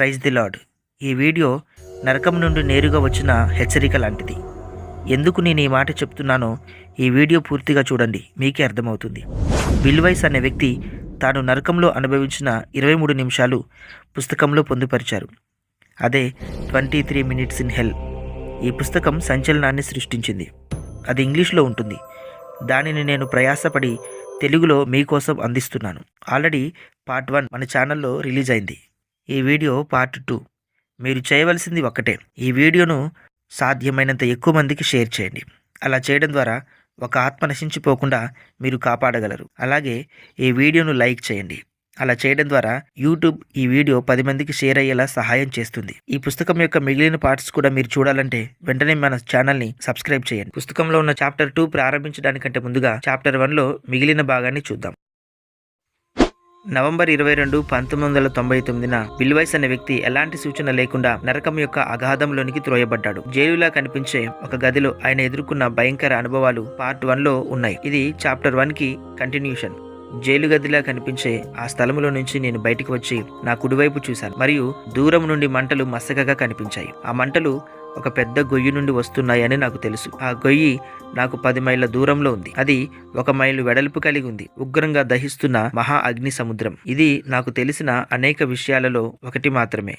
Praise the Lord ఈ video నరకం నుండి నేరుగా వచ్చిన హెచ్చరిక లాంటిది. ఎందుకు నేను ఈ మాట చెప్తున్నానో ఈ వీడియో పూర్తిగా చూడండి మీకే అర్థమవుతుంది. బిల్వైస్ అనే వ్యక్తి తాను నరకంలో అనుభవించిన ఇరవై మూడు నిమిషాలు పుస్తకంలో పొందుపరిచారు. అదే twenty three minutes in hell. ఈ పుస్తకం సంచలనాన్ని సృష్టించింది. అది ఇంగ్లీష్లో ఉంటుంది. దానిని నేను ప్రయాసపడి తెలుగులో మీకోసం అందిస్తున్నాను. ఆల్రెడీ పార్ట్ వన్ మన ఛానల్లో రిలీజ్ అయింది. ఈ వీడియో పార్ట్ టూ. మీరు చేయవలసింది ఒక్కటే. ఈ వీడియోను సాధ్యమైనంత ఎక్కువ మందికి షేర్ చేయండి. అలా చేయడం ద్వారా ఒక ఆత్మ నశించిపోకుండా మీరు కాపాడగలరు. అలాగే ఈ వీడియోను లైక్ చేయండి. అలా చేయడం ద్వారా యూట్యూబ్ ఈ వీడియో పది మందికి షేర్ అయ్యేలా సహాయం చేస్తుంది. ఈ పుస్తకం యొక్క మిగిలిన పార్ట్స్ కూడా మీరు చూడాలంటే వెంటనే మన ఛానల్ని సబ్స్క్రైబ్ చేయండి. పుస్తకంలో ఉన్న చాప్టర్ టూ ప్రారంభించడానికంటే ముందుగా చాప్టర్ వన్లో మిగిలిన భాగాన్ని చూద్దాం. నవంబర్ ఇరవై రెండు పంతొమ్మిది వందల తొంభై తొమ్మిదిన బిల్వైస్ అనే వ్యక్తి ఎలాంటి సూచన లేకుండా నరకం యొక్క అగాధంలోనికి త్రోయబడ్డాడు. జైలులా కనిపించే ఒక గదిలో ఆయన ఎదుర్కొన్న భయంకర అనుభవాలు పార్ట్ వన్లో ఉన్నాయి. ఇది చాప్టర్ వన్కి కంటిన్యూషన్. జైలు గదిలా కనిపించే ఆ స్థలములో నుంచి నేను బయటికి వచ్చి నా కుడివైపు చూశాను. మరియు దూరం నుండి మంటలు మసకగా కనిపించాయి. ఆ మంటలు ఒక పెద్ద గొయ్యి నుండి వస్తున్నాయని నాకు తెలుసు. ఆ గొయ్యి నాకు పది మైళ్ళ దూరంలో ఉంది. అది ఒక మైలు వెడల్పు కలిగి ఉంది. ఉగ్రంగా దహిస్తున్న మహా అగ్ని సముద్రం. ఇది నాకు తెలిసిన అనేక విషయాలలో ఒకటి మాత్రమే.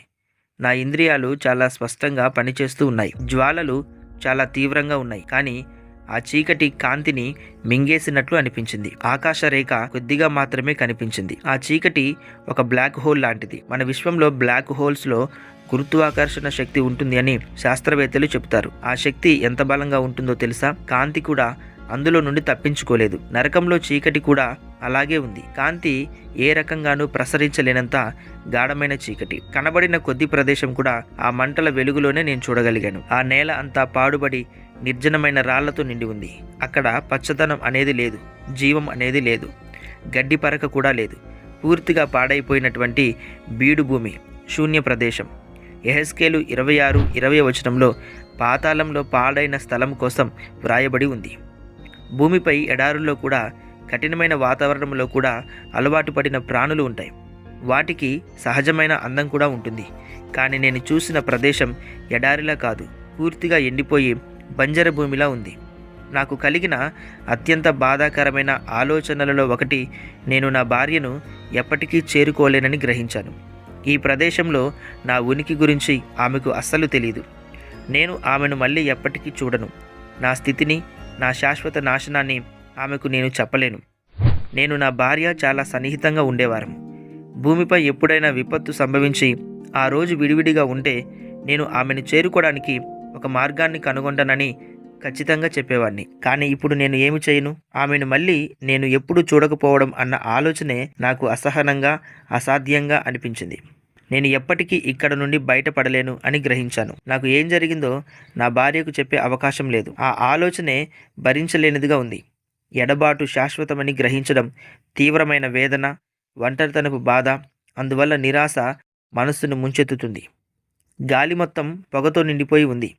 నా ఇంద్రియాలు చాలా స్పష్టంగా పనిచేస్తూ ఉన్నాయి. జ్వాలలు చాలా తీవ్రంగా ఉన్నాయి. కానీ ఆ చీకటి కాంతిని మింగేసినట్లు అనిపించింది. ఆకాశ రేఖ కొద్దిగా మాత్రమే కనిపించింది. ఆ చీకటి ఒక బ్లాక్ హోల్ లాంటిది. మన విశ్వంలో బ్లాక్ హోల్స్లో గురుత్వాకర్షణ శక్తి ఉంటుంది అని శాస్త్రవేత్తలు చెబుతారు. ఆ శక్తి ఎంత బలంగా ఉంటుందో తెలుసా? కాంతి కూడా అందులో నుండి తప్పించుకోలేదు. నరకంలో చీకటి కూడా అలాగే ఉంది. కాంతి ఏ రకంగానూ ప్రసరించలేనంత గాఢమైన చీకటి. కనబడిన కొద్ది ప్రదేశం కూడా ఆ మంటల వెలుగులోనే నేను చూడగలిగాను. ఆ నేల అంతా పాడుబడి నిర్జనమైన రాళ్ళతో నిండి ఉంది. అక్కడ పచ్చదనం అనేది లేదు. జీవం అనేది లేదు. గడ్డి పరక కూడా లేదు. పూర్తిగా పాడైపోయినటువంటి బీడు భూమి శూన్య ప్రదేశం. ఎహెస్కేలు ఇరవై ఆరు ఇరవై వచనంలో పాతాళంలో పాడైన స్థలం కోసం వ్రాయబడి ఉంది. భూమిపై ఎడారుల్లో కూడా కఠినమైన వాతావరణంలో కూడా అలవాటు పడిన ప్రాణులు ఉంటాయి. వాటికి సహజమైన అందం కూడా ఉంటుంది. కానీ నేను చూసిన ప్రదేశం ఎడారిలా కాదు పూర్తిగా ఎండిపోయి బంజర భూమిలా ఉంది. నాకు కలిగిన అత్యంత బాధాకరమైన ఆలోచనలలో ఒకటి నేను నా భార్యను ఎప్పటికీ చేరుకోలేనని గ్రహించాను. ఈ ప్రదేశంలో నా ఉనికి గురించి ఆమెకు అస్సలు తెలియదు నేను ఆమెను మళ్ళీ ఎప్పటికీ చూడను. నా స్థితిని నా శాశ్వత నాశనాన్ని ఆమెకు నేను చెప్పలేను. నేను నా భార్య చాలా సన్నిహితంగా ఉండేవారం. భూమిపై ఎప్పుడైనా విపత్తు సంభవించి ఆ రోజు విడివిడిగా ఉంటే నేను ఆమెను చేరుకోవడానికి ఒక మార్గాన్ని కనుగొంటానని ఖచ్చితంగా చెప్పేవాడిని. కానీ ఇప్పుడు నేను ఏమి చేయను? ఆమెను మళ్ళీ నేను ఎప్పుడు చూడకపోవడం అన్న ఆలోచనే నాకు అసహనంగా అసాధ్యంగా అనిపించింది. నేను ఎప్పటికీ ఇక్కడ నుండి బయటపడలేను అని గ్రహించాను. నాకు ఏం జరిగిందో నా భార్యకు చెప్పే అవకాశం లేదు. ఆ ఆలోచనే భరించలేనిదిగా ఉంది. ఎడబాటు శాశ్వతమని గ్రహించడం తీవ్రమైన వేదన ఒంటరితనపు బాధ అందువల్ల నిరాశ మనస్సును ముంచెత్తుతుంది. గాలి మొత్తం పొగతో నిండిపోయి ఉంది.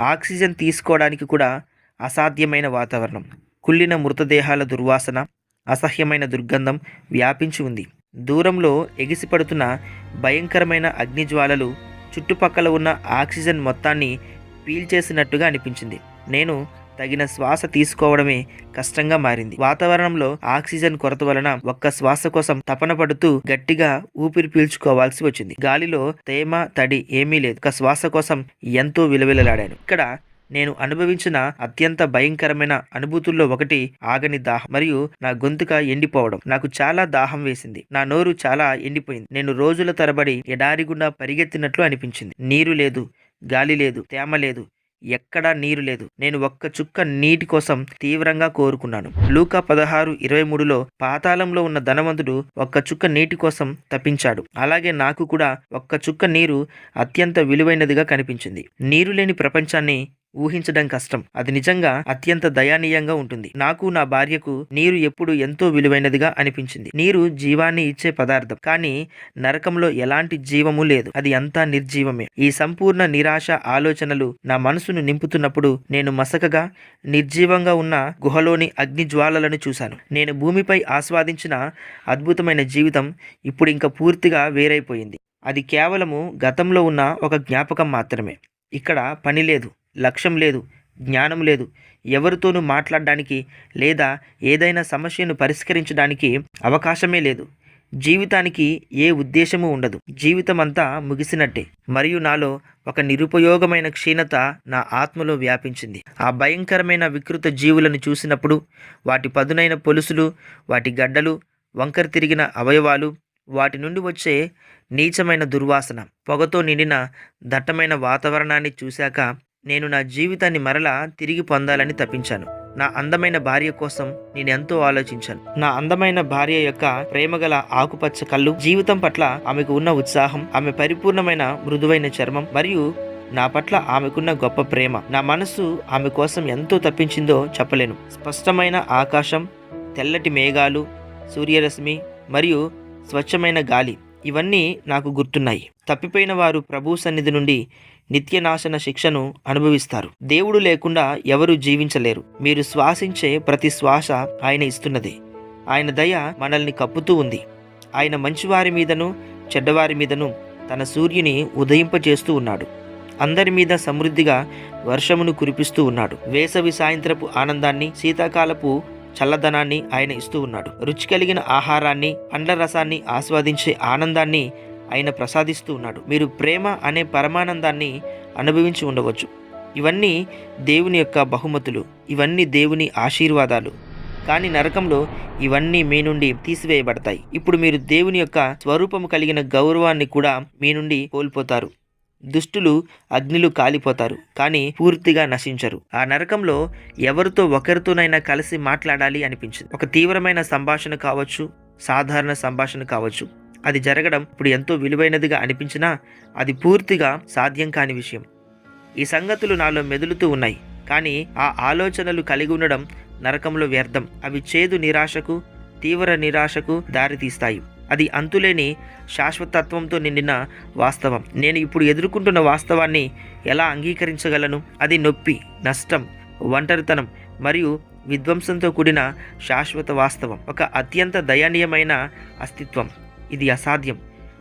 ఆక్సిజన్ తీసుకోవడానికి కూడా అసాధ్యమైన వాతావరణం. కుళ్ళిన మృతదేహాల దుర్వాసన అసహ్యమైన దుర్గంధం వ్యాపించి ఉంది. దూరంలో ఎగిసిపడుతున్న భయంకరమైన అగ్నిజ్వాలలు చుట్టుపక్కల ఉన్న ఆక్సిజన్ మొత్తాన్ని పీల్చేసినట్టుగా అనిపించింది. నేను తగిన శ్వాస తీసుకోవడమే కష్టంగా మారింది. వాతావరణంలో ఆక్సిజన్ కొరత వలన ఒక్క శ్వాస కోసం తపన పడుతూ గట్టిగా ఊపిరి పీల్చుకోవాల్సి వచ్చింది. గాలిలో తేమ తడి ఏమీ లేదు. ఒక శ్వాస కోసం ఎంతో విలవిలలాడాను. ఇక్కడ నేను అనుభవించిన అత్యంత భయంకరమైన అనుభూతుల్లో ఒకటి ఆగని దాహం మరియు నా గొంతుక ఎండిపోవడం. నాకు చాలా దాహం వేసింది. నా నోరు చాలా ఎండిపోయింది. నేను రోజుల తరబడి ఎడారి గుండా పరిగెత్తినట్లు అనిపించింది. నీరు లేదు గాలి లేదు తేమ లేదు. ఎక్కడా నీరు లేదు. నేను ఒక్క చుక్క నీటి కోసం తీవ్రంగా కోరుకున్నాను. లూకా పదహారు ఇరవై మూడులో పాతాళంలో ఉన్న ధనవంతుడు ఒక్క చుక్క నీటి కోసం తప్పించాడు. అలాగే నాకు కూడా ఒక్క చుక్క నీరు అత్యంత విలువైనదిగా కనిపించింది. నీరు లేని ప్రపంచాన్ని ఊహించడం కష్టం. అది నిజంగా అత్యంత దయానీయంగా ఉంటుంది. నాకు నా భార్యకు నీరు ఎప్పుడు ఎంతో విలువైనదిగా అనిపించింది. నీరు జీవాన్ని ఇచ్చే పదార్థం. కానీ నరకంలో ఎలాంటి జీవము లేదు. అది అంతా నిర్జీవమే. ఈ సంపూర్ణ నిరాశ ఆలోచనలు నా మనసును నింపుతున్నప్పుడు నేను మసకగా నిర్జీవంగా ఉన్న గుహలోని అగ్ని జ్వాలలను చూశాను. నేను భూమిపై ఆస్వాదించిన అద్భుతమైన జీవితం ఇప్పుడు ఇంకా పూర్తిగా వేరైపోయింది. అది కేవలము గతంలో ఉన్న ఒక జ్ఞాపకం మాత్రమే. ఇక్కడ పని లేదు. లక్ష్యం లేదు జ్ఞానం లేదు. ఎవరితోనూ మాట్లాడడానికి లేదా ఏదైనా సమస్యను పరిష్కరించడానికి అవకాశమే లేదు. జీవితానికి ఏ ఉద్దేశము ఉండదు. జీవితం అంతా ముగిసినట్టే. మరియు నాలో ఒక నిరుపయోగమైన క్షీణత నా ఆత్మలో వ్యాపించింది. ఆ భయంకరమైన వికృత జీవులను చూసినప్పుడు వాటి పదునైన పొలుసులు వాటి గడ్డలు వంకర తిరిగిన అవయవాలు వాటి నుండి వచ్చే నీచమైన దుర్వాసన పొగతో నిండిన దట్టమైన వాతావరణాన్ని చూశాక నేను నా జీవితాన్ని మరలా తిరిగి పొందాలని తప్పించాను. నా అందమైన భార్య కోసం నేను ఎంతో ఆలోచించాను. నా అందమైన భార్య యొక్క ప్రేమగల ఆకుపచ్చ కళ్ళు జీవితం పట్ల ఆమెకు ఉన్న ఉత్సాహం ఆమె పరిపూర్ణమైన మృదువైన చర్మం మరియు నా పట్ల ఆమెకున్న గొప్ప ప్రేమ. నా మనసు ఆమె కోసం ఎంతో తప్పించిందో చెప్పలేను. స్పష్టమైన ఆకాశం తెల్లటి మేఘాలు సూర్యరశ్మి మరియు స్వచ్ఛమైన గాలి ఇవన్నీ నాకు గుర్తున్నాయి. తప్పిపోయిన వారు ప్రభు సన్నిధి నుండి నిత్యనాశన శిక్షను అనుభవిస్తారు. దేవుడు లేకుండా ఎవరు జీవించలేరు. మీరు శ్వాసించే ప్రతి శ్వాస ఆయన ఇస్తున్నది. ఆయన దయ మనల్ని కప్పుతూ ఉంది. ఆయన మంచివారి మీదను చెడ్డవారి మీదను తన సూర్యుని ఉదయింపజేస్తూ ఉన్నాడు. అందరి మీద సమృద్ధిగా వర్షమును కురిపిస్తూ ఉన్నాడు. వేసవి సాయంత్రపు ఆనందాన్ని శీతాకాలపు చల్లదనాన్ని ఆయన ఇస్తూ ఉన్నాడు. రుచి కలిగిన ఆహారాన్ని పండ్ల రసాన్ని ఆస్వాదించే ఆనందాన్ని ఆయన ప్రసాదిస్తూ ఉన్నాడు. మీరు ప్రేమ అనే పరమానందాన్ని అనుభవించి ఉండవచ్చు. ఇవన్నీ దేవుని యొక్క బహుమతులు. ఇవన్నీ దేవుని ఆశీర్వాదాలు. కానీ నరకంలో ఇవన్నీ మీ నుండి తీసివేయబడతాయి. ఇప్పుడు మీరు దేవుని యొక్క స్వరూపము కలిగిన గౌరవాన్ని కూడా మీ నుండి కోల్పోతారు. దుష్టులు అగ్నిలు కాలిపోతారు. కానీ పూర్తిగా నశించరు. ఆ నరకంలో ఎవరితో ఒకరితోనైనా కలిసి మాట్లాడాలి అనిపించింది. ఒక తీవ్రమైన సంభాషణ కావచ్చు సాధారణ సంభాషణ కావచ్చు. అది జరగడం ఇప్పుడు ఎంతో విలువైనదిగా అనిపించినా అది పూర్తిగా సాధ్యం కాని విషయం. ఈ సంగతులు నాలో మెదులుతూ ఉన్నాయి. కానీ ఆ ఆలోచనలు కలిగి ఉండడం నరకంలో వ్యర్థం. అవి చేదు నిరాశకు తీవ్ర నిరాశకు దారితీస్తాయి అది అంతులేని శాశ్వతత్వంతో నిండిన వాస్తవం. నేను ఇప్పుడు ఎదుర్కొంటున్న వాస్తవాన్ని ఎలా అంగీకరించగలను? అది నొప్పి నష్టం ఒంటరితనం మరియు విధ్వంసంతో కూడిన శాశ్వత వాస్తవం. ఒక అత్యంత దయనీయమైన అస్తిత్వం. ఇది అసాధ్యం.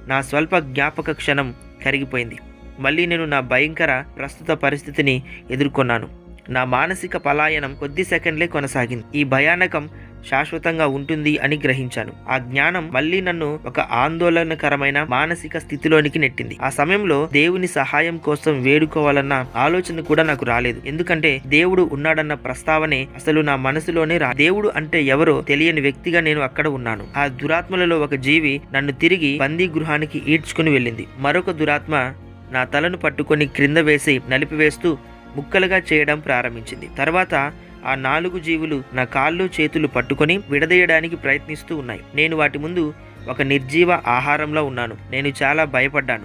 నా స్వల్ప జ్ఞాపక క్షణం కరిగిపోయింది. మళ్ళీ నేను నా భయంకర ప్రస్తుత పరిస్థితిని ఎదుర్కొన్నాను. నా మానసిక పలాయనం కొద్ది సెకండ్లే కొనసాగింది. ఈ భయానకం శాశ్వతంగా ఉంటుంది అని గ్రహించాను. ఆ జ్ఞానం మళ్ళీ నన్ను ఒక ఆందోళనకరమైన మానసిక స్థితిలోనికి నెట్టింది. ఆ సమయంలో దేవుని సహాయం కోసం వేడుకోవాలన్న ఆలోచన కూడా నాకు రాలేదు. ఎందుకంటే దేవుడు ఉన్నాడన్న ప్రస్తావనే అసలు నా మనసులోనే రా దేవుడు అంటే ఎవరో తెలియని వ్యక్తిగా నేను అక్కడ ఉన్నాను. ఆ దురాత్మలలో ఒక జీవి నన్ను తిరిగి బందీ గృహానికి ఈడ్చుకుని వెళ్ళింది. మరొక దురాత్మ నా తలను పట్టుకొని క్రింద వేసి నలిపివేస్తూ ముక్కలుగా చేయడం ప్రారంభించింది. తర్వాత ఆ నాలుగు జీవులు నా కాళ్ళు చేతులు పట్టుకొని విడదీయడానికి ప్రయత్నిస్తూ ఉన్నాయి. నేను వాటి ముందు ఒక నిర్జీవ ఆహారంలో ఉన్నాను. నేను చాలా భయపడ్డాను.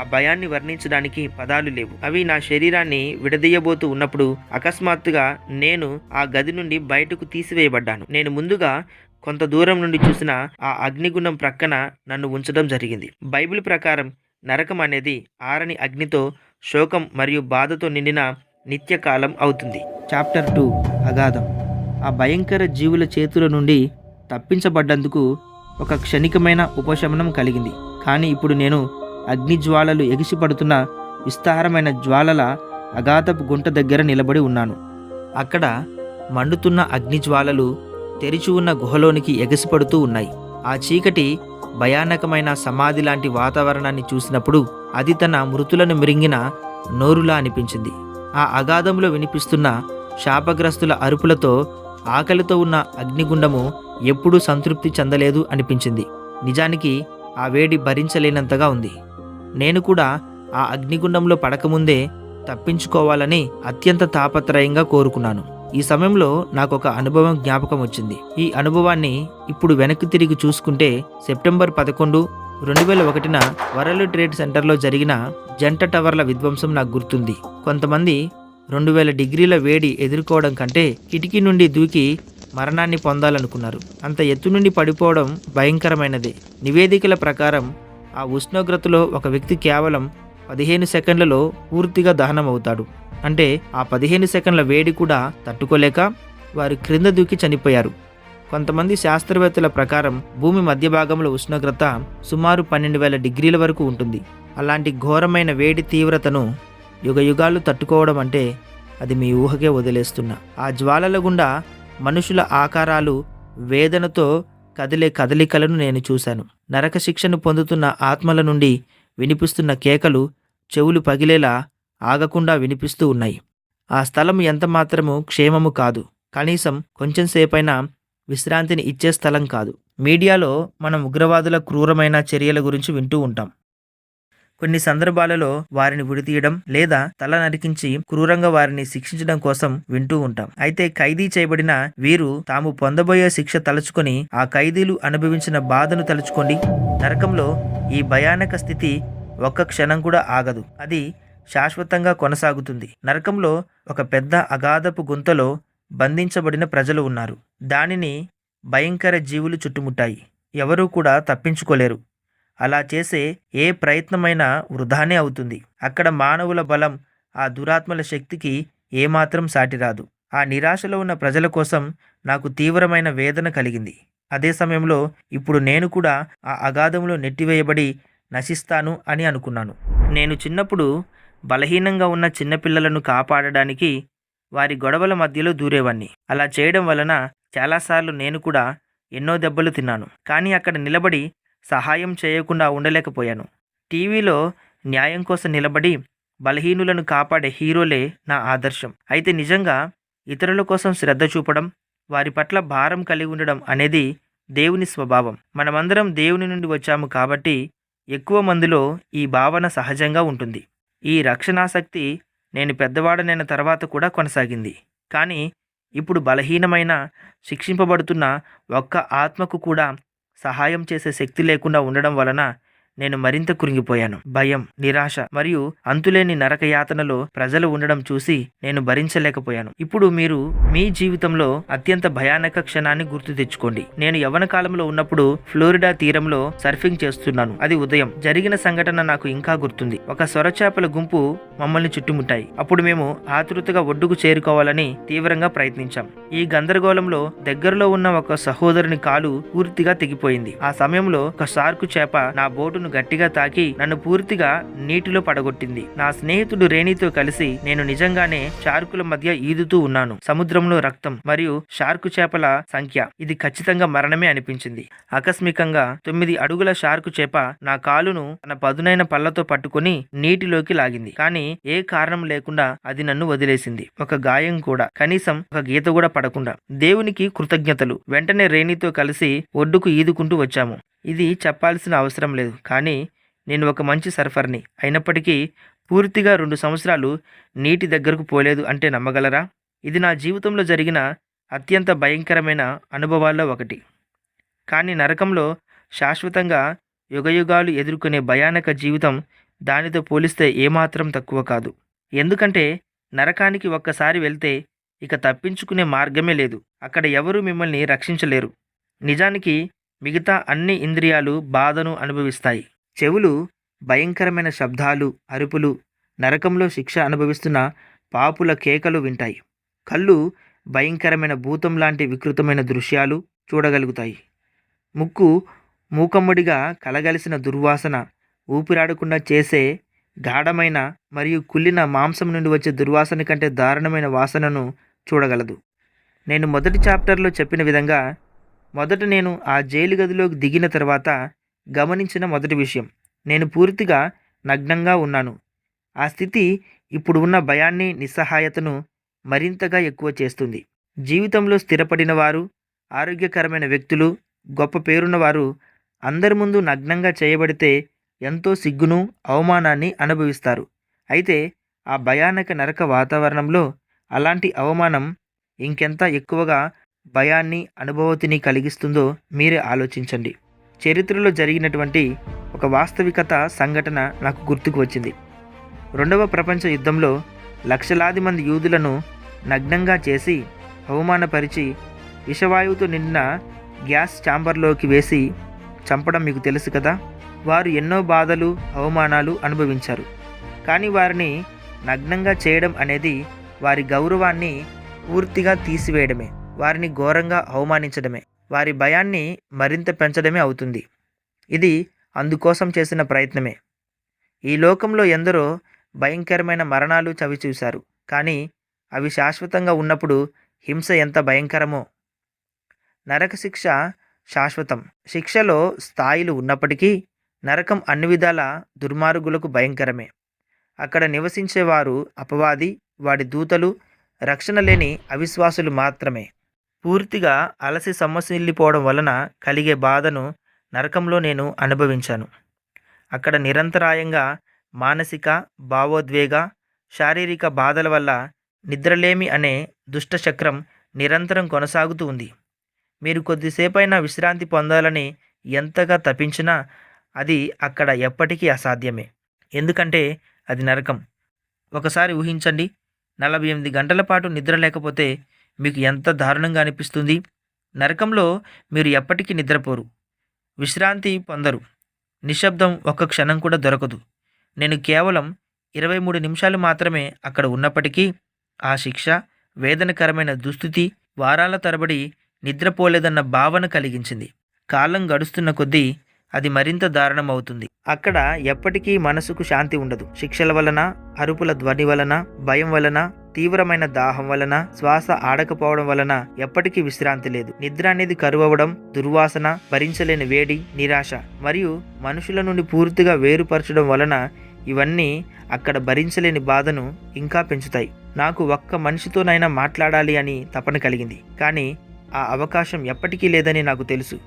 ఆ భయాన్ని వర్ణించడానికి పదాలు లేవు. అవి నా శరీరాన్ని విడదీయబోతూ ఉన్నప్పుడు అకస్మాత్తుగా నేను ఆ గది నుండి బయటకు తీసివేయబడ్డాను. నేను ముందుగా కొంత దూరం నుండి చూసిన ఆ అగ్నిగుణం ప్రక్కన నన్ను ఉంచడం జరిగింది. బైబిల్ ప్రకారం నరకం అనేది ఆరని అగ్నితో శోకం మరియు బాధతో నిండిన నిత్యకాలం అవుతుంది. చాప్టర్ టూ అగాధం. ఆ భయంకర జీవుల చేతుల నుండి తప్పించబడ్డందుకు ఒక క్షణికమైన ఉపశమనం కలిగింది. కానీ ఇప్పుడు నేను అగ్ని జ్వాలలు ఎగిసిపడుతున్న విస్తారమైన జ్వాలల అగాధపు గుంట దగ్గర నిలబడి ఉన్నాను. అక్కడ మండుతున్న అగ్ని జ్వాలలు తెరిచి ఉన్న గుహలోనికి ఎగసిపడుతూ ఉన్నాయి. ఆ చీకటి భయానకమైన సమాధి లాంటి వాతావరణాన్ని చూసినప్పుడు అది తన మృతులను మిరింగిన నోరులా అనిపించింది. ఆ అగాధంలో వినిపిస్తున్న శాపగ్రస్తుల అరుపులతో ఆకలితో ఉన్న అగ్నిగుండము ఎప్పుడూ సంతృప్తి చెందలేదు అనిపించింది. నిజానికి ఆ వేడి భరించలేనంతగా ఉంది. నేను కూడా ఆ అగ్నిగుండంలో పడకముందే తప్పించుకోవాలని అత్యంత తాపత్రయంగా కోరుకున్నాను. ఈ సమయంలో నాకు ఒక అనుభవం జ్ఞాపకం వచ్చింది. ఈ అనుభవాన్ని ఇప్పుడు వెనక్కి తిరిగి చూసుకుంటే సెప్టెంబర్ పదకొండు రెండు వేల ఒకటిన వరల్డ్ ట్రేడ్ సెంటర్లో జరిగిన జంట టవర్ల విధ్వంసం నాకు గుర్తుంది. కొంతమంది రెండు వేల డిగ్రీల వేడి ఎదుర్కోవడం కంటే కిటికీ నుండి దూకి మరణాన్ని పొందాలనుకున్నారు. అంత ఎత్తు నుండి పడిపోవడం భయంకరమైనదే. నివేదికల ప్రకారం ఆ ఉష్ణోగ్రతలో ఒక వ్యక్తి కేవలం పదిహేను సెకండ్లలో పూర్తిగా దహనం అవుతాడు అంటే ఆ పదిహేను సెకండ్ల వేడి కూడా తట్టుకోలేక వారు క్రింద దూకి చనిపోయారు. కొంతమంది శాస్త్రవేత్తల ప్రకారం భూమి మధ్య భాగంలో ఉష్ణోగ్రత సుమారు పన్నెండు వేల డిగ్రీల వరకు ఉంటుంది. అలాంటి ఘోరమైన వేడి తీవ్రతను యుగ యుగాలు తట్టుకోవడం అంటే అది మీ ఊహకే వదిలేస్తున్నా. ఆ జ్వాలల గుండా మనుషుల ఆకారాలు వేదనతో కదిలే కదలికలను నేను చూశాను. నరక శిక్షను పొందుతున్న ఆత్మల నుండి వినిపిస్తున్న కేకలు చెవులు పగిలేలా ఆగకుండా వినిపిస్తూ ఉన్నాయి. ఆ స్థలం ఎంత మాత్రము క్షేమము కాదు. కనీసం కొంచెం సేపైనా విశ్రాంతిని ఇచ్చే స్థలం కాదు. మీడియాలో మనం ఉగ్రవాదుల క్రూరమైన చర్యల గురించి వింటూ ఉంటాం. కొన్ని సందర్భాలలో వారిని విడితీయడం లేదా తల నరికించి క్రూరంగా వారిని శిక్షించడం కోసం వింటూ ఉంటాం. అయితే ఖైదీ చేయబడిన వీరు తాము పొందబోయే శిక్ష తలుచుకొని ఆ ఖైదీలు అనుభవించిన బాధను తలుచుకోండి నరకంలో ఈ భయానక స్థితి ఒక్క క్షణం కూడా ఆగదు. అది శాశ్వతంగా కొనసాగుతుంది. నరకంలో ఒక పెద్ద అగాధపు గుంతలో బంధించబడిన ప్రజలు ఉన్నారు. దానిని భయంకర జీవులు చుట్టుముట్టాయి. ఎవరూ కూడా తప్పించుకోలేరు. అలా చేసే ఏ ప్రయత్నమైనా వృధానే అవుతుంది. అక్కడ మానవుల బలం ఆ దురాత్మల శక్తికి ఏమాత్రం సాటిరాదు. ఆ నిరాశలో ఉన్న ప్రజల కోసం నాకు తీవ్రమైన వేదన కలిగింది. అదే సమయంలో ఇప్పుడు నేను కూడా ఆ అగాధంలో నెట్టివేయబడి నశిస్తాను అని అనుకున్నాను. నేను చిన్నప్పుడు బలహీనంగా ఉన్న చిన్నపిల్లలను కాపాడడానికి వారి గొడవల మధ్యలో దూరేవాన్ని అలా చేయడం వలన చాలాసార్లు నేను కూడా ఎన్నో దెబ్బలు తిన్నాను. కానీ అక్కడ నిలబడి సహాయం చేయకుండా ఉండలేకపోయాను. టీవీలో న్యాయం కోసం నిలబడి బలహీనులను కాపాడే హీరోలే నా ఆదర్శం. అయితే నిజంగా ఇతరుల కోసం శ్రద్ధ చూపడం వారి పట్ల భారం కలిగి ఉండడం అనేది దేవుని స్వభావం. మనమందరం దేవుని నుండి వచ్చాము కాబట్టి ఎక్కువ మందిలో ఈ భావన సహజంగా ఉంటుంది. ఈ రక్షణాసక్తి నేను పెద్దవాడనైన తర్వాత కూడా కొనసాగింది. కానీ ఇప్పుడు బలహీనమైన శిక్షింపబడుతున్న ఒక్క ఆత్మకు కూడా సహాయం చేసే శక్తి లేకుండా ఉండడం వలన నేను మరింత కురింగిపోయాను భయం నిరాశ మరియు అంతులేని నరక యాతనలో ప్రజలు ఉండడం చూసి నేను భరించలేకపోయాను. ఇప్పుడు మీరు మీ జీవితంలో అత్యంత భయానక క్షణాన్ని గుర్తు తెచ్చుకోండి. నేను యవన కాలంలో ఉన్నప్పుడు ఫ్లోరిడా తీరంలో సర్ఫింగ్ చేస్తున్నాను. అది ఉదయం. జరిగిన సంఘటన నాకు ఇంకా గుర్తుంది. ఒక సొరచేపల గుంపు మమ్మల్ని చుట్టుముట్టాయి. అప్పుడు మేము ఆతృతగా ఒడ్డుకు చేరుకోవాలని తీవ్రంగా ప్రయత్నించాం. ఈ గందరగోళంలో దగ్గరలో ఉన్న ఒక సహోదరుని కాలు పూర్తిగా తెగిపోయింది. ఆ సమయంలో ఒక షార్కు చేప నా బోటును గట్టిగా తాకి నన్ను పూర్తిగా నీటిలో పడగొట్టింది. నా స్నేహితుడు రేణితో కలిసి నేను నిజంగానే షార్కుల మధ్య ఈదుతూ ఉన్నాను. సముద్రంలో రక్తం మరియు షార్కు చేపల సంఖ్య. ఇది ఖచ్చితంగా మరణమే అనిపించింది. ఆకస్మికంగా తొమ్మిది అడుగుల షార్కు చేప నా కాలును తన పదునైన పళ్ళతో పట్టుకుని నీటిలోకి లాగింది. కానీ ఏ కారణం లేకుండా అది నన్ను వదిలేసింది. ఒక గాయం కూడా. కనీసం ఒక గీత కూడా పడకుండా. దేవునికి కృతజ్ఞతలు. వెంటనే రేణితో కలిసి ఒడ్డుకు ఈదుకుంటూ వచ్చాము. ఇది చెప్పాల్సిన అవసరం లేదు. కానీ నేను ఒక మంచి సర్ఫర్ని. అయినప్పటికీ పూర్తిగా రెండు సంవత్సరాలు నీటి దగ్గరకు పోలేదు అంటే నమ్మగలరా? ఇది నా జీవితంలో జరిగిన అత్యంత భయంకరమైన అనుభవాల్లో ఒకటి. కానీ నరకంలో శాశ్వతంగా యుగయుగాలు ఎదుర్కొనే భయానక జీవితం దానితో పోలిస్తే ఏమాత్రం తక్కువ కాదు. ఎందుకంటే నరకానికి ఒక్కసారి వెళ్తే ఇక తప్పించుకునే మార్గమే లేదు. అక్కడ ఎవరూ మిమ్మల్ని రక్షించలేరు. నిజానికి మిగతా అన్ని ఇంద్రియాలు బాధను అనుభవిస్తాయి. చెవులు భయంకరమైన శబ్దాలు అరుపులు నరకంలో శిక్ష అనుభవిస్తున్న పాపుల కేకలు వింటాయి. కళ్ళు భయంకరమైన భూతం లాంటి వికృతమైన దృశ్యాలు చూడగలుగుతాయి. ముక్కు మూకమ్ముడిగా కలగలిసిన దుర్వాసన ఊపిరాడకుండా చేసే గాఢమైన మరియు కుళ్ళిన మాంసం నుండి వచ్చే దుర్వాసన కంటే దారుణమైన వాసనను చూడగలదు. నేను మొదటి చాప్టర్లో చెప్పిన విధంగా మొదట నేను ఆ జైలు గదిలోకి దిగిన తర్వాత గమనించిన మొదటి విషయం. నేను పూర్తిగా నగ్నంగా ఉన్నాను. ఆ స్థితి ఇప్పుడు ఉన్న భయాన్ని నిస్సహాయతను మరింతగా ఎక్కువ చేస్తుంది. జీవితంలో స్థిరపడిన వారు ఆరోగ్యకరమైన వ్యక్తులు గొప్ప పేరున్న వారు అందరి ముందు నగ్నంగా చేయబడితే ఎంతో సిగ్గును అవమానాన్ని అనుభవిస్తారు. అయితే ఆ భయానక నరక వాతావరణంలో అలాంటి అవమానం ఇంకెంత ఎక్కువగా భయాన్ని అనుభవతిని కలిగిస్తుందో మీరే ఆలోచించండి. చరిత్రలో జరిగినటువంటి ఒక వాస్తవికత సంఘటన నాకు గుర్తుకు వచ్చింది. రెండవ ప్రపంచ యుద్ధంలో లక్షలాది మంది యూదులను నగ్నంగా చేసి అవమానపరిచి విషవాయువుతో నిండిన గ్యాస్ ఛాంబర్లోకి వేసి చంపడం మీకు తెలుసు కదా? వారు ఎన్నో బాధలు అవమానాలు అనుభవించారు. కానీ వారిని నగ్నంగా చేయడం అనేది వారి గౌరవాన్ని పూర్తిగా తీసివేయడమే. వారిని ఘోరంగా అవమానించడమే. వారి భయాన్ని మరింత పెంచడమే అవుతుంది. ఇది అందుకోసం చేసిన ప్రయత్నమే. ఈ లోకంలో ఎందరో భయంకరమైన మరణాలు చవిచూశారు. కానీ అవి శాశ్వతంగా ఉన్నప్పుడు హింస ఎంత భయంకరమో. నరక శిక్ష శాశ్వతం. శిక్షలో స్థాయిలు ఉన్నప్పటికీ నరకం అన్ని విధాల దుర్మార్గులకు భయంకరమే. అక్కడ నివసించేవారు అపవాది వాడి దూతలు రక్షణ లేని అవిశ్వాసులు మాత్రమే. పూర్తిగా అలసి సొమ్మసిల్లిపోవడం వలన కలిగే బాధను నరకంలో నేను అనుభవించాను. అక్కడ నిరంతరాయంగా మానసిక భావోద్వేగ శారీరక బాధల వల్ల నిద్రలేమి అనే దుష్టచక్రం నిరంతరం కొనసాగుతూ ఉంది. మీరు కొద్దిసేపైనా విశ్రాంతి పొందాలని ఎంతగా తప్పించినా అది అక్కడ ఎప్పటికీ అసాధ్యమే. ఎందుకంటే అది నరకం. ఒకసారి ఊహించండి నలభై ఎనిమిది గంటల పాటు నిద్ర లేకపోతే మీకు ఎంత దారుణంగా అనిపిస్తుంది? నరకంలో మీరు ఎప్పటికీ నిద్రపోరు. విశ్రాంతి పొందరు. నిశ్శబ్దం ఒక్క క్షణం కూడా దొరకదు. నేను కేవలం ఇరవై మూడు నిమిషాలు మాత్రమే అక్కడ ఉన్నప్పటికీ ఆ శిక్ష వేదనకరమైన దుస్థితి వారాల తరబడి నిద్రపోలేదన్న భావన కలిగించింది. కాలం గడుస్తున్న కొద్దీ అది మరింత దారుణమవుతుంది. అక్కడ ఎప్పటికీ మనసుకు శాంతి ఉండదు. శిక్షల వలన అరుపుల ధ్వని వలన భయం వలన తీవ్రమైన దాహం వలన శ్వాస ఆడకపోవడం వలన ఎప్పటికీ విశ్రాంతి లేదు. నిద్ర అనేది కరువవడం దుర్వాసన భరించలేని వేడి నిరాశ మరియు మనుషుల నుండి పూర్తిగా వేరుపరచడం వలన ఇవన్నీ అక్కడ భరించలేని బాధను ఇంకా పెంచుతాయి. నాకు ఒక్క మనిషితోనైనా మాట్లాడాలి అని తపన కలిగింది. కానీ ఆ అవకాశం ఎప్పటికీ లేదని నాకు తెలుసు.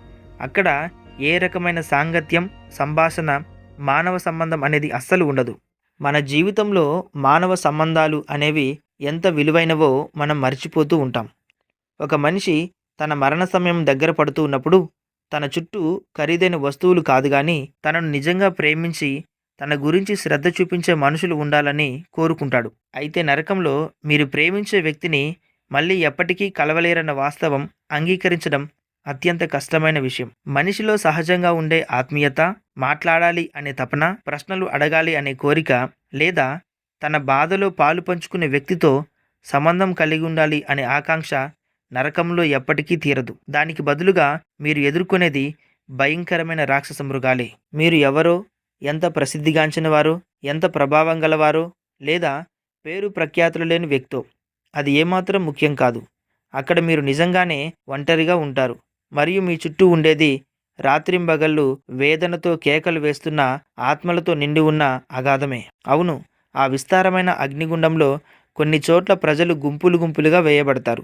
అక్కడ ఏ రకమైన సాంగత్యం సంభాషణ మానవ సంబంధం అనేది అస్సలు ఉండదు. మన జీవితంలో మానవ సంబంధాలు అనేవి ఎంత విలువైనవో మనం మర్చిపోతూ ఉంటాం. ఒక మనిషి తన మరణ సమయం దగ్గర పడుతూ ఉన్నప్పుడు తన చుట్టూ ఖరీదైన వస్తువులు కాదు కానీ తనను నిజంగా ప్రేమించి తన గురించి శ్రద్ధ చూపించే మనుషులు ఉండాలని కోరుకుంటాడు. అయితే నరకంలో మీరు ప్రేమించే వ్యక్తిని మళ్ళీ ఎప్పటికీ కలవలేరన్న వాస్తవం అంగీకరించడం అత్యంత కష్టమైన విషయం. మనిషిలో సహజంగా ఉండే ఆత్మీయత మాట్లాడాలి అనే తపన ప్రశ్నలు అడగాలి అనే కోరిక లేదా తన బాధలో పాలు పంచుకునే వ్యక్తితో సంబంధం కలిగి ఉండాలి అనే ఆకాంక్ష నరకంలో ఎప్పటికీ తీరదు. దానికి బదులుగా మీరు ఎదుర్కొనేది భయంకరమైన రాక్షస మృగాలే. మీరు ఎవరో ఎంత ప్రసిద్ధిగాంచిన వారో ఎంత ప్రభావం గలవారో లేదా పేరు ప్రఖ్యాతులు లేని వ్యక్తో అది ఏమాత్రం ముఖ్యం కాదు. అక్కడ మీరు నిజంగానే ఒంటరిగా ఉంటారు. మరియు మీ చుట్టూ ఉండేది రాత్రింబగళ్ళు వేదనతో కేకలు వేస్తున్న ఆత్మలతో నిండి ఉన్న అగాధమే. అవును ఆ విస్తారమైన అగ్నిగుండంలో కొన్ని చోట్ల ప్రజలు గుంపులు గుంపులుగా వేయబడతారు.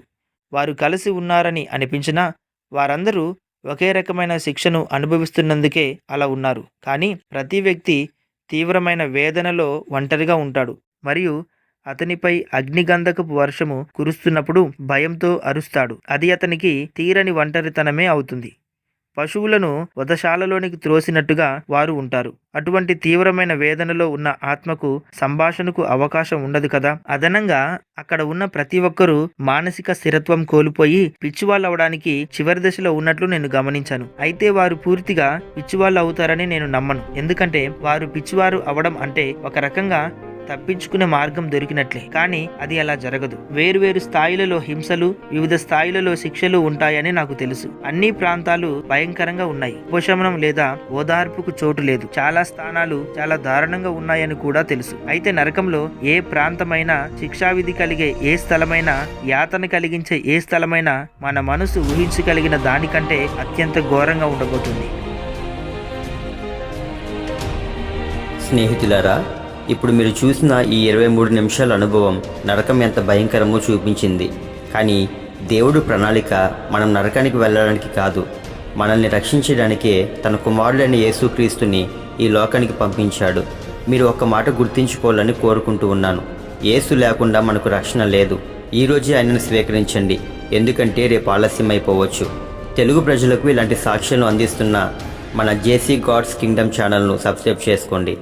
వారు కలిసి ఉన్నారని అనిపించినా వారందరూ ఒకే రకమైన శిక్షను అనుభవిస్తున్నందుకే అలా ఉన్నారు. కానీ ప్రతి వ్యక్తి తీవ్రమైన వేదనలో ఒంటరిగా ఉంటాడు. మరియు అతనిపై అగ్నిగంధకపు వర్షము కురుస్తున్నప్పుడు భయంతో అరుస్తాడు. అది అతనికి తీరని ఒంటరితనమే అవుతుంది. పశువులను వధశాలలోనికి త్రోసినట్టుగా వారు ఉంటారు. అటువంటి తీవ్రమైన వేదనలో ఉన్న ఆత్మకు సంభాషణకు అవకాశం ఉండదు కదా? అదనంగా అక్కడ ఉన్న ప్రతి ఒక్కరూ మానసిక స్థిరత్వం కోల్పోయి పిచ్చివాళ్ళు అవడానికి చివరి దశలో ఉన్నట్లు నేను గమనించాను. అయితే వారు పూర్తిగా పిచ్చివాళ్ళు అవుతారని నేను నమ్మను. ఎందుకంటే వారు పిచ్చివారు అవడం అంటే ఒక రకంగా తప్పించుకునే మార్గం దొరికినట్లే. కానీ అది అలా జరగదు. వేరువేరు స్థాయిలలో హింసలు వివిధ స్థాయిలలో శిక్షలు ఉంటాయని నాకు తెలుసు. అన్ని ప్రాంతాలు భయంకరంగా ఉన్నాయి. ఉపశమనం లేదా ఓదార్పుకు చోటు లేదు. చాలా స్థానాలు చాలా దారుణంగా ఉన్నాయని కూడా తెలుసు. అయితే నరకంలో ఏ ప్రాంతమైనా శిక్షావిధి కలిగే ఏ స్థలమైనా యాతన కలిగించే ఏ స్థలమైనా మన మనసు ఊహించగలిగిన దానికంటే అత్యంత ఘోరంగా ఉండబోతుంది. స్నేహితులారా ఇప్పుడు మీరు చూసిన ఈ ఇరవై మూడు నిమిషాల అనుభవం నరకం ఎంత భయంకరమో చూపించింది. కానీ దేవుడు ప్రణాళిక మనం నరకానికి వెళ్ళడానికి కాదు. మనల్ని రక్షించడానికే తన కుమారుడైన యేసుక్రీస్తుని ఈ లోకానికి పంపించాడు. మీరు ఒక్క మాట గుర్తించుకోవాలని కోరుకుంటూ ఉన్నాను. యేసు లేకుండా మనకు రక్షణ లేదు. ఈరోజే ఆయనను స్వీకరించండి. ఎందుకంటే రేపు ఆలస్యం అయిపోవచ్చు తెలుగు ప్రజలకు ఇలాంటి సాక్ష్యాలను అందిస్తున్న మన జేసీ గాడ్స్ కింగ్డమ్ ఛానల్ను సబ్స్క్రైబ్ చేసుకోండి.